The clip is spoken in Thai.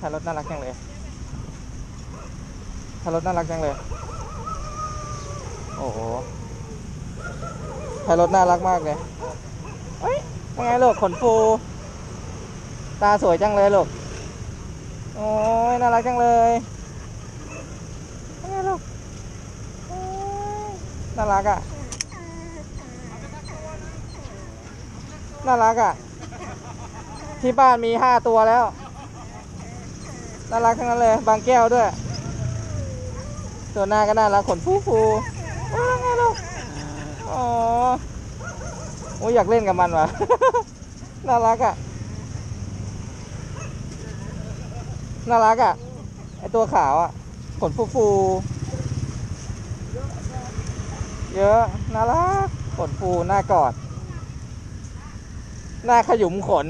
ถ่ายรถน่ารักจังเลยถ่ายรถน่ารักจังเลย โอ้โหถ่ายรถน่ารักมากเลยเฮ้ยยังไงลูกขนฟู ตาสวยจังเลยลูก โอ้ยน่ารักจังเลยยังไงลูกน่ารักอะ น่ารักอะ ที่บ้านมีห้าตัวแล้ว น่ารักทั้งนั้นเลย บางแก้วด้วย ตัวหน้าก็น่ารักขนฟูฟูว่าไงลูกอ๋อโอ้ยอยากเล่นกับมันว่ะ น่ารักอะ น่ารักอะ ไอตัวขาวอะ ขนฟูฟู เยอะ น่ารัก ขนฟู หน้ากอด หน้าขยุมขน